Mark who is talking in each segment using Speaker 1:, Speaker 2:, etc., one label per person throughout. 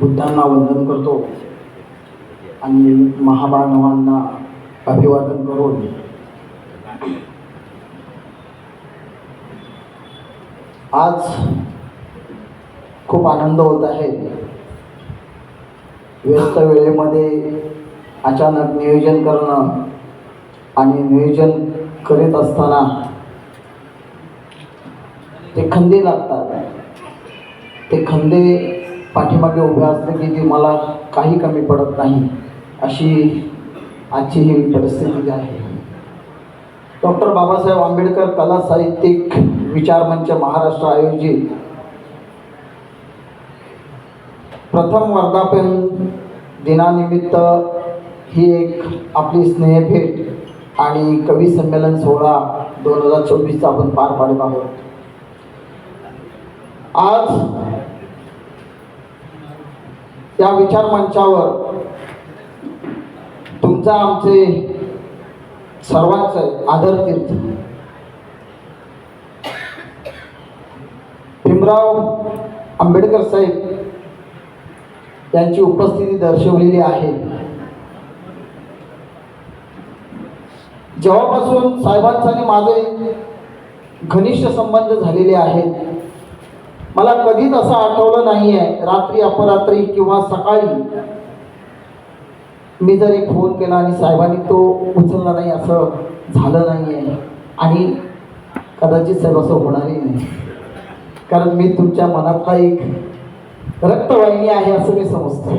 Speaker 1: बुद्धांना वंदन करतो आणि महामानवांना अभिवादन करून आज खूप आनंद होत आहे. व्यस्त वेळेमध्ये अचानक नियोजन करणं आणि नियोजन करीत असताना ते खंदे लागतात. ते खंदे पाठीमागे उभे असलं की ते मला काही कमी पडत नाही. अशी आजची ही परिस्थिती आहे. डॉक्टर बाबासाहेब आंबेडकर कला साहित्यिक विचारमंच महाराष्ट्र आयोजित प्रथम वर्धापन दिनानिमित्त ही एक आपली स्नेहभेट आणि कवी संमेलन सोहळा दोन हजार चोवीसचा आपण पार पाडत आहोत. आज या विचार मंचावर तुमचा आमचे सर्वांचं आदर तीर्थ भीमराव आंबेडकर साहेब यांची उपस्थिती दर्शवलेली आहे. जेव्हापासून साहेबांचा आणि माझे घनिष्ठ संबंध झालेले आहेत मला कधीच असं आठवलं नाही आहे रात्री अपरात्री किंवा सकाळी. मी जर एक फोन केला आणि साहेबांनी तो उचलला नाही असं झालं नाही आहे आणि कदाचित साहेब असं होणारही नाही. कारण मी तुमच्या मनातला एक रक्तवाहिनी आहे असं मी समजतो.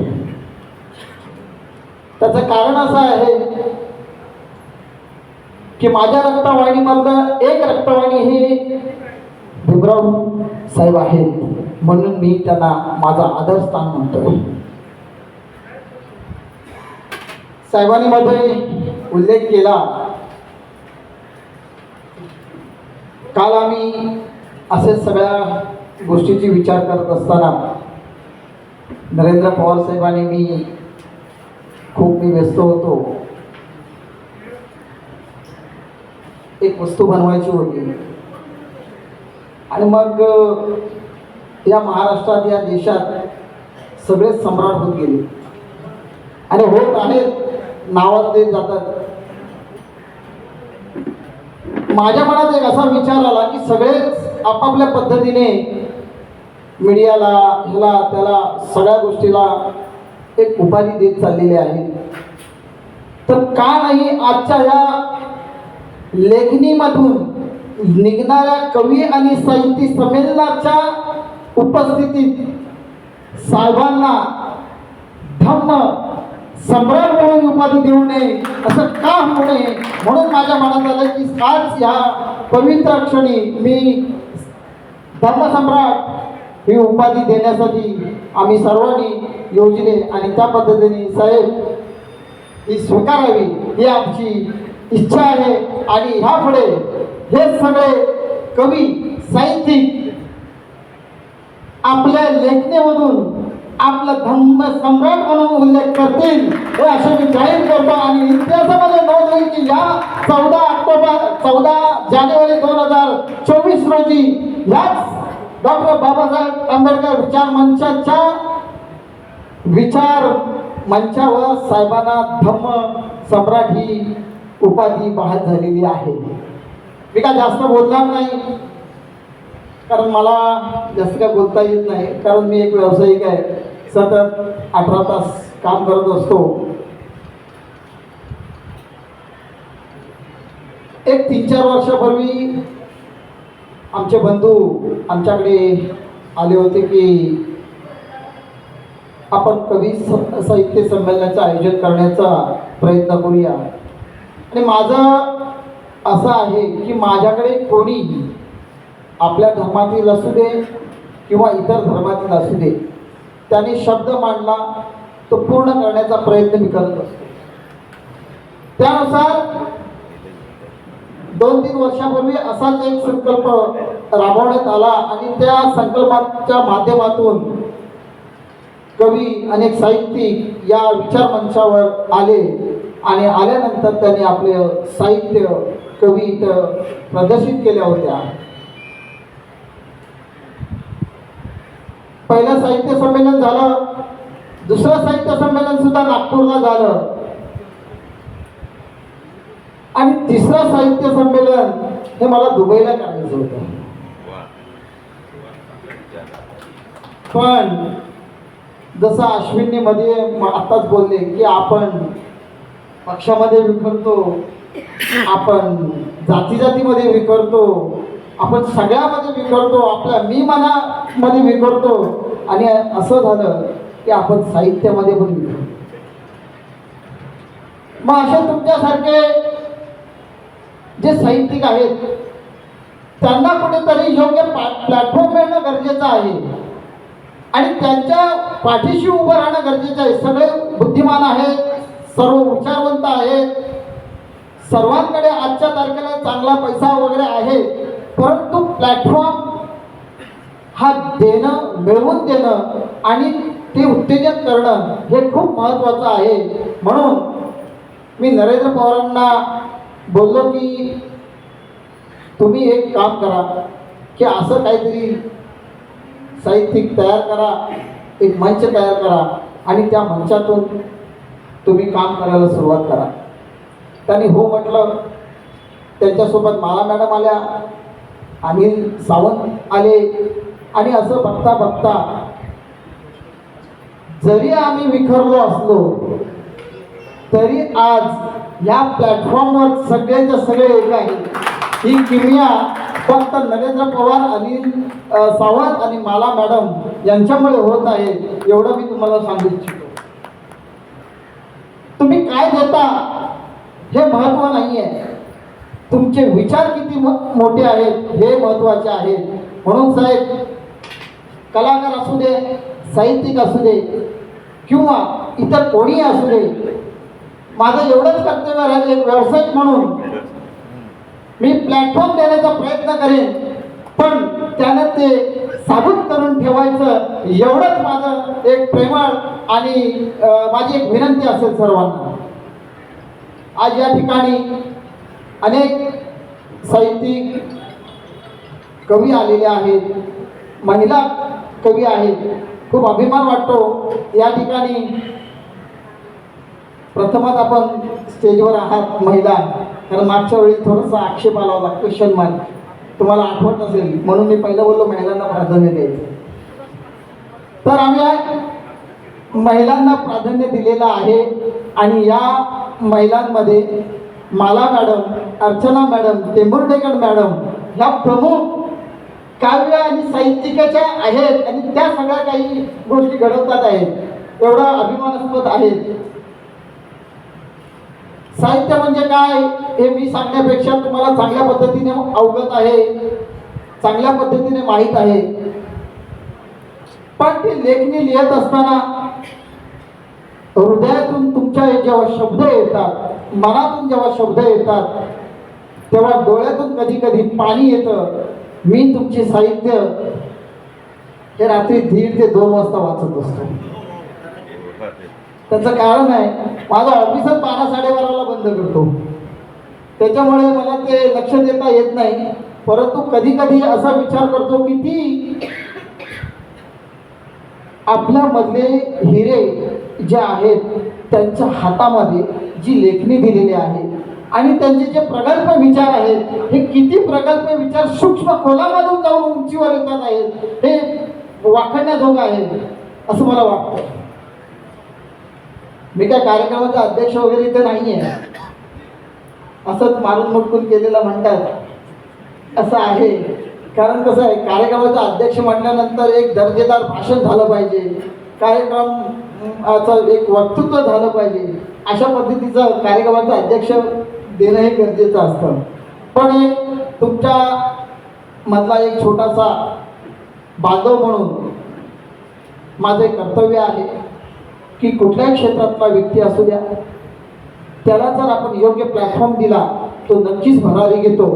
Speaker 1: त्याचं कारण असं आहे की माझ्या रक्तवाहिनीमधलं एक रक्तवाहिनी ही भीमराव साहेब आहेत. म्हणून मी त्यांना माझा आदरस्थान म्हणतो साहेबांनी मध्ये उल्लेख केला. काल आम्ही असे सगळ्या गोष्टीची विचार करत असताना नरेंद्र पवार साहेबांनी मी खूप मी व्यस्त होतो. एक वस्तू बनवायची होती. आणि मग या महाराष्ट्रात या देशात सगळेच सम्राट होत गेले. आणि होत आहेत नावात ते जातात. माझ्या मनात एक असा विचार आला की सगळेच आपापल्या पद्धतीने मीडियाला ह्याला त्याला सगळ्या गोष्टीला एक उपाधी देत चाललेले आहे तर का नाही आजच्या या लेखणीमधून निघणाऱ्या कवी आणि साहित्य संमेलनाच्या उपस्थितीत साहेबांना धम्म सम्राट म्हणून उपाधी देऊ नये असं का होऊ नये? म्हणून माझ्या मनात आलं की आज ह्या पवित्र क्षणी मी धर्मसम्राट ही उपाधी देण्यासाठी आम्ही सर्वांनी योजले आणि त्या पद्धतीने साहेब ही स्वीकारावी ही आमची इच्छा आहे. आणि ह्यापुढे हे सगळे कवी साहित्यिक आपल्या लेखनेमधून आपलं धम्म सम्राट म्हणून उल्लेख करतील. हे असं मी जाहीर करतो आणि इतिहासामध्ये नोंद होईल की या चौदा ऑक्टोबर चौदा जानेवारी दोन हजार चोवीस रोजी याच डॉक्टर बाबासाहेब आंबेडकर विचार मंचाच्या विचार मंचावर साहेबांना धम्म सम्राट ही उपाधी बहाल झालेली आहे. मी काय जास्त बोलणार नाही. कारण मला जास्त काय बोलता येत नाही. कारण मी एक व्यावसायिक आहे. सतत अठरा तास काम करत असतो. एक तीन चार वर्षापूर्वी आमचे बंधू आमच्याकडे आले होते की आपण कवी स- साहित्य संमेलनाचं आयोजन करण्याचा प्रयत्न करूया. आणि माझा असं आहे की माझ्याकडे कोणीही आपल्या धर्मातील असू दे किंवा इतर धर्मातील असू दे त्याने शब्द मांडला तो पूर्ण करण्याचा प्रयत्न मी करत असतो. त्यानुसार दोन तीन वर्षापूर्वी असाच एक संकल्प राबवण्यात आला आणि त्या संकल्पाच्या माध्यमातून कवी अनेक साहित्यिक या विचार मंचावर आले आणि आल्यानंतर त्यांनी आपले साहित्य कवी इथं प्रदर्शित केल्या होत्या. पहिलं साहित्य संमेलन झालं. दुसरं साहित्य संमेलन सुद्धा नागपूरला झालं. आणि तिसरं साहित्य संमेलन हे मला दुबईला करायचं होतं. पण जसं अश्विनी मध्ये आताच आत्ताच बोलले की आपण पक्षामध्ये विखरतो आपण जाती जातीमध्ये विखरतो आपण सगळ्यामध्ये विखरतो आपल्या मी मनामध्ये विखरतो आणि असं झालं की आपण साहित्यामध्ये पण विखरतो. मग असे तुमच्यासारखे जे साहित्यिक आहेत त्यांना कुठेतरी योग्य प्लॅटफॉर्म मिळणं गरजेचं आहे. आणि त्यांच्या पाठीशी उभं राहणं गरजेचं आहे. सगळे बुद्धिमान आहेत सर्व विचारवंत आहेत सर्वांकडे आजच्या तारखेला चांगला पैसा वगैरे आहे परंतु प्लॅटफॉर्म हा देणं मिळवून देणं आणि ते उत्तेजन करणं हे खूप महत्त्वाचं आहे. म्हणून मी नरेंद्र पवारांना बोललो की तुम्ही एक काम करा की असं काहीतरी साहित्यिक तयार करा एक मंच तयार करा आणि त्या मंचातून तुम्ही काम करायला सुरुवात करा. त्यांनी हो म्हटलं त्यांच्यासोबत माला मॅडम आल्या अनिल सावंत आले आणि असं बघता बघता जरी आम्ही विखरलो असलो तरी आज या प्लॅटफॉर्मवर सगळ्यांच्या सगळे एक आहे ही किमया फक्त नरेंद्र पवार अनिल सावंत आणि माला मॅडम यांच्यामुळे होत आहे एवढं मी तुम्हाला सांगू इच्छितो. तुम्ही काय देता? हे महत्त्व नाही आहे तुमचे विचार किती म- मोठे आहेत हे महत्त्वाचे आहेत म्हणून साहेब कलाकार असू दे साहित्यिक असू दे किंवा इतर कोणी असू दे माझं एवढंच कर्तव्य राहिलं एक व्यावसायिक म्हणून. मी प्लॅटफॉर्म देण्याचा प्रयत्न करेन पण त्यानं ते साबूत करून ठेवायचं एवढंच माझं एक प्रेमळ आणि माझी एक विनंती असेल सर्वांना. आज या ठिकाणी अनेक साहित्यिक कवी आलेले आहेत महिला कवी आहेत. खूप अभिमान वाटतो या ठिकाणी. प्रथमच आपण स्टेजवर आहात महिला. कारण मागच्या वेळी थोडासा आक्षेप आला होता क्वेश्चन मार्क तुम्हाला आठवत असेल म्हणून मी पहिलं बोललो महिलांना प्राधान्य द्यायचं तर आम्ही महिलांना प्राधान्य दिलेलं आहे आणि या महिलांमध्ये Mala madam Archana madam Tembhurdekar madam ह्या प्रमुख काव्य आणि साहित्यिकाच्या आहेत आणि त्या सगळ्या काही गोष्टी घडवतात आहेत. एवढा अभिमानास्पद आहेत. साहित्य म्हणजे काय हे मी सांगण्यापेक्षा तुम्हाला चांगल्या पद्धतीने अवगत आहे. चांगल्या पद्धतीने माहीत आहे. पण ती लेखणी लिहित असताना हृदयातून तुमच्या जेव्हा शब्द येतात मनातून जेव्हा शब्द येतात तेव्हा डोळ्यातून कधी कधी पाणी येतं. मी तुमचे साहित्य हे रात्री दीड ते दोन वाजता वाचत असतो. त्याचं कारण आहे माझं ऑफिसच बारा साडेबाराला बंद करतो. त्याच्यामुळे मला ते लक्ष देता येत नाही. परंतु कधी कधी असा विचार करतो की ती आपल्यामधले हिरे जे आहेत त्यांच्या हातामध्ये जी लेखणी दिलेली आहे आणि त्यांचे जे प्रगल्भ विचार आहेत हे किती प्रगल्भ विचार सूक्ष्म खोलामधून जाऊन उंचीवर येतात आहेत हे वाखण्याजोग आहे असं मला वाटतं. मी काय कार्यक्रमाचा अध्यक्ष वगैरे इथे नाही आहे असंच मारून मुटकून केलेलं म्हणतात. असं आहे. कारण कसं आहे कार्यक्रमाचा अध्यक्ष म्हटल्यानंतर एक दर्जेदार भाषण झालं पाहिजे. कार्यक्रम असं एक वक्तृत्व झालं पाहिजे. अशा पद्धतीचं कार्यक्रमाचं अध्यक्ष देणं हे गरजेचं असतं. पण एक तुमच्या मधला एक छोटासा बांधव म्हणून माझं एक कर्तव्य आहे की कुठल्याही क्षेत्रातला व्यक्ती असू द्या त्याला जर आपण योग्य प्लॅटफॉर्म दिला तो नक्कीच भरारी घेतो.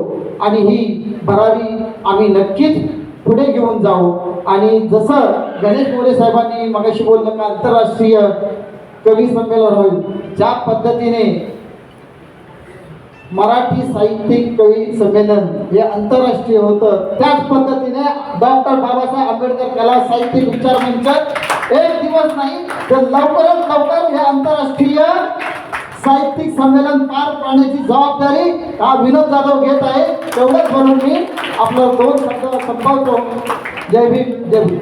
Speaker 1: आणि ही भरारी आम्ही नक्कीच पुढे घेऊन जाऊ. आणि जसं गणेश मोरे साहेबांनी मगाशी बोललं का आंतरराष्ट्रीय कवी संमेलन होईल ज्या पद्धतीने मराठी साहित्यिक कवी संमेलन हे आंतरराष्ट्रीय होतं त्याच पद्धतीने डॉक्टर बाबासाहेब आंबेडकर कला साहित्य विचार मंच एक दिवस नाही तर लवकरात लवकर हे आंतरराष्ट्रीय साहित्यिक संमेलन पार पाडण्याची जबाबदारी हा विनोद जाधव घेत आहे. तेवढंच म्हणून मी आपलं दोन शब्द संपवतो. जय भीम जय भीम.